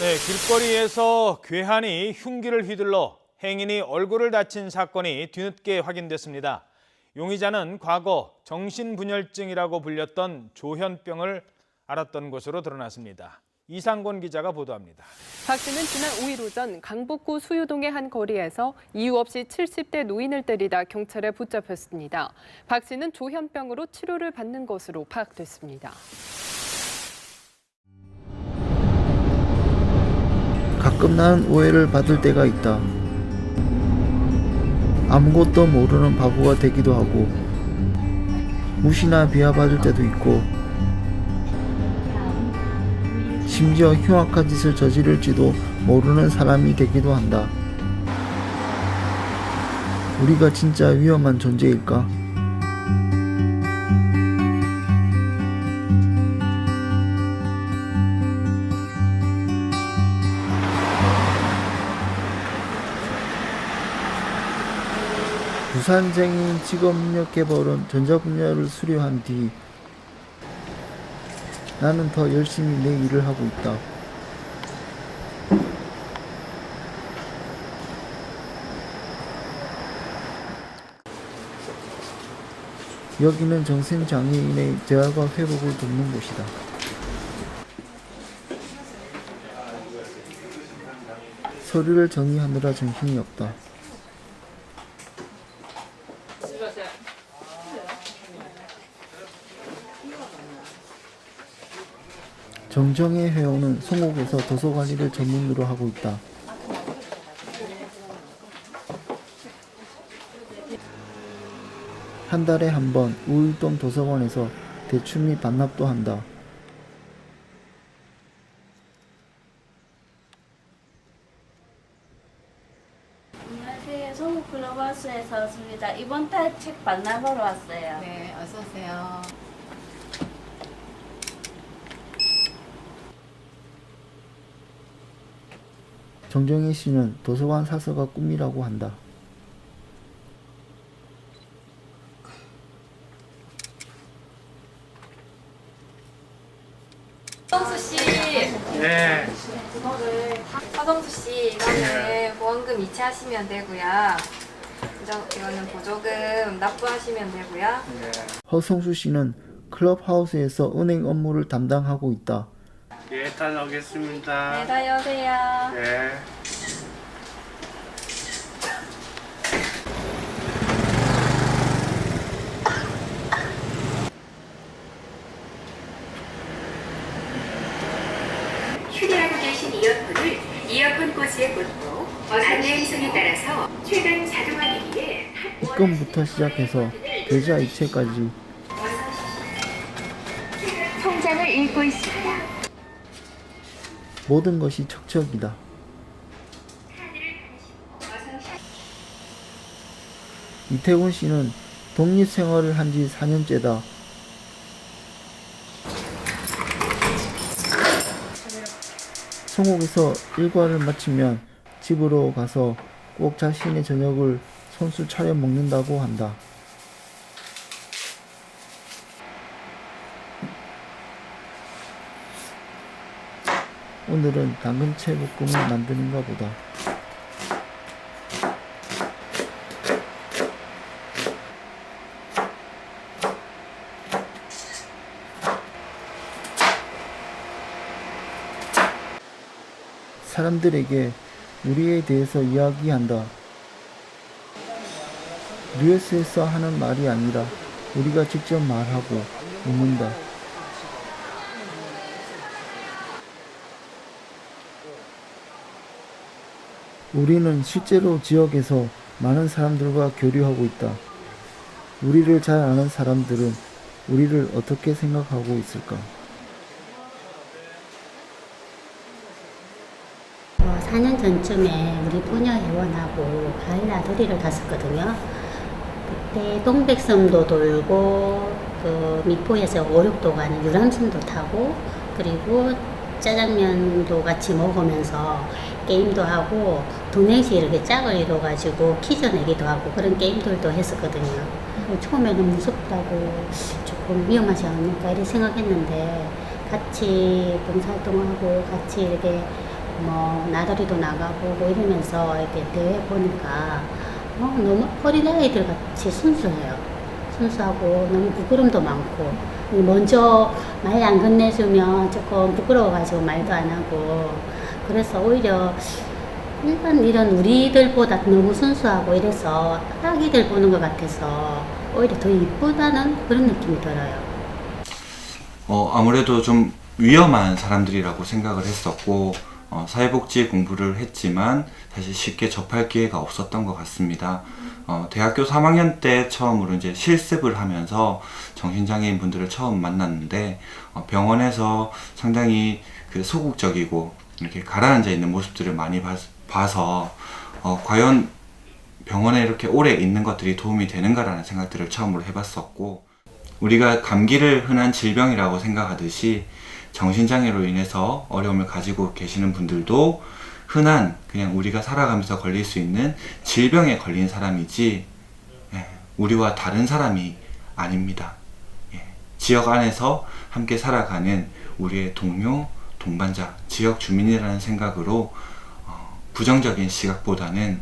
네, 길거리에서 괴한이 흉기를 휘둘러 행인이 얼굴을 다친 사건이 뒤늦게 확인됐습니다. 용의자는 과거 정신분열증이라고 불렸던 조현병을 앓았던 것으로 드러났습니다. 이상권 기자가 보도합니다. 박 씨는 지난 5일 오전 강북구 수유동의 한 거리에서 이유 없이 70대 노인을 때리다 경찰에 붙잡혔습니다. 박 씨는 조현병으로 치료를 받는 것으로 파악됐습니다. 가끔 나는 오해를 받을 때가 있다. 아무것도 모르는 바보가 되기도 하고, 무시나 비하받을 때도 있고, 심지어 흉악한 짓을 저지를지도 모르는 사람이 되기도 한다. 우리가 진짜 위험한 존재일까? 부산쟁인 직업능력개발원 전자분야를 수료한 뒤 나는 더 열심히 내 일을 하고 있다. 여기는 정신장애인의 재활과 회복을 돕는 곳이다. 서류를 정리하느라 정신이 없다. 정정의 회원은 송옥에서 도서 관리를 전문으로 하고 있다. 한 달에 한 번 우일동 도서관에서 대출 및 반납도 한다. 안녕하세요. 성북 글로벌스에서 왔습니다. 이번 달책 반납하러 왔어요. 네, 어서 오세요. 정정희 씨는 도서관 사서가 꿈이라고 한다. 서성수 씨. 네. 서성수 씨 이거는 보험금 이체하시면 되고요. 이거는 보조금 납부하시면 되고요. 허성수 씨는 클럽하우스에서 은행 업무를 담당하고 있다. 예, 다녀오겠습니다. 네, 다녀오세요. 네. 휴대하고 계신 이어폰을 이어폰 꽂이에 꽂고 안내 음성에 따라서 최근 자동화기기에 입금부터 시작해서 계좌 이체까지 통장을 읽고 있습니다. 모든 것이 척척이다. 이태곤 씨는 독립 생활을 한 지 4년째다. 성옥에서 일과를 마치면 집으로 가서 꼭 자신의 저녁을 손수 차려 먹는다고 한다. 오늘은 당근채 볶음을 만드는가 보다. 사람들에게 우리에 대해서 이야기한다. 뉴스에서 하는 말이 아니라 우리가 직접 말하고 묻는다. 우리는 실제로 지역에서 많은 사람들과 교류하고 있다. 우리를 잘 아는 사람들은 우리를 어떻게 생각하고 있을까? 어, 4년 전쯤에 우리 부녀 회원하고 가을나 도리를 갔었거든요. 그때 동백섬도 돌고 그 미포에서 오륙도 가는 유람선도 타고 그리고 짜장면도 같이 먹으면서 게임도 하고 동행시 이렇게 짝을 이뤄가지고 퀴즈 내기도 하고 그런 게임들도 했었거든요. 뭐 처음에는 무섭다고 조금 위험하지 않을까 이렇게 생각했는데 같이 봉사활동하고 같이 이렇게 뭐 나들이도 나가고 뭐 이러면서 이렇게 대회 보니까 어, 너무 어린아이들 같이 순수해요. 순수하고 너무 부끄럼도 많고 먼저 말 안 건네주면 조금 부끄러워가지고 말도 안 하고 그래서 오히려 일반 이런 우리들보다 너무 순수하고 이래서 아기들 보는 것 같아서 오히려 더 이쁘다는 그런 느낌이 들어요. 어, 아무래도 좀 위험한 사람들이라고 생각을 했었고, 어, 사회복지 공부를 했지만, 사실 쉽게 접할 기회가 없었던 것 같습니다. 어, 대학교 3학년 때 처음으로 이제 실습을 하면서 정신장애인 분들을 처음 만났는데, 어, 병원에서 상당히 그 소극적이고, 이렇게 가라앉아 있는 모습들을 많이 봐, 봐서, 어, 과연 병원에 이렇게 오래 있는 것들이 도움이 되는가라는 생각들을 처음으로 해봤었고, 우리가 감기를 흔한 질병이라고 생각하듯이 정신장애로 인해서 어려움을 가지고 계시는 분들도 흔한 그냥 우리가 살아가면서 걸릴 수 있는 질병에 걸린 사람이지 예, 우리와 다른 사람이 아닙니다. 예, 지역 안에서 함께 살아가는 우리의 동료, 동반자, 지역 주민이라는 생각으로 어, 부정적인 시각보다는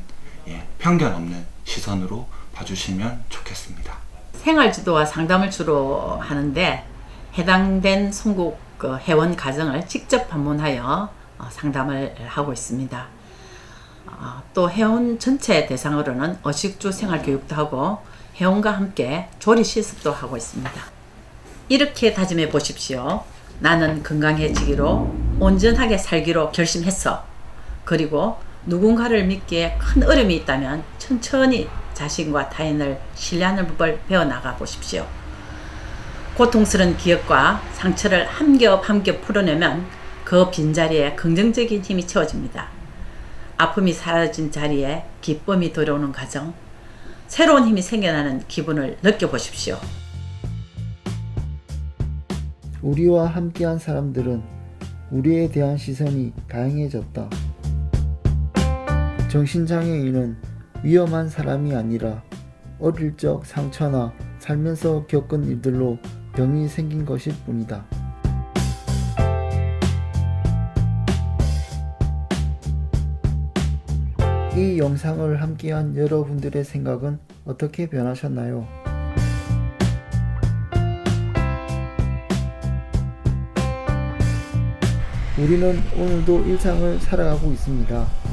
예, 편견 없는 시선으로 봐주시면 좋겠습니다. 생활지도와 상담을 주로 하는데 해당된 송국 그 회원 가정을 직접 방문하여 어, 상담을 하고 있습니다. 어, 또 회원 전체 대상으로는 어식주 생활 교육도 하고 회원과 함께 조리 실습도 하고 있습니다. 이렇게 다짐해 보십시오. 나는 건강해지기로 온전하게 살기로 결심했어. 그리고 누군가를 믿기에 큰 어려움이 있다면 천천히 자신과 타인을 신뢰하는 법을 배워나가 보십시오. 고통스러운 기억과 상처를 한 겹 한 겹 풀어내면 그 빈자리에 긍정적인 힘이 채워집니다. 아픔이 사라진 자리에 기쁨이 들어오는 과정, 새로운 힘이 생겨나는 기분을 느껴보십시오. 우리와 함께한 사람들은 우리에 대한 시선이 다양해졌다. 정신장애인은 위험한 사람이 아니라 어릴 적 상처나 살면서 겪은 일들로 병이 생긴 것일 뿐이다. 이 영상을 함께한 여러분들의 생각은 어떻게 변하셨나요? 우리는 오늘도 일상을 살아가고 있습니다.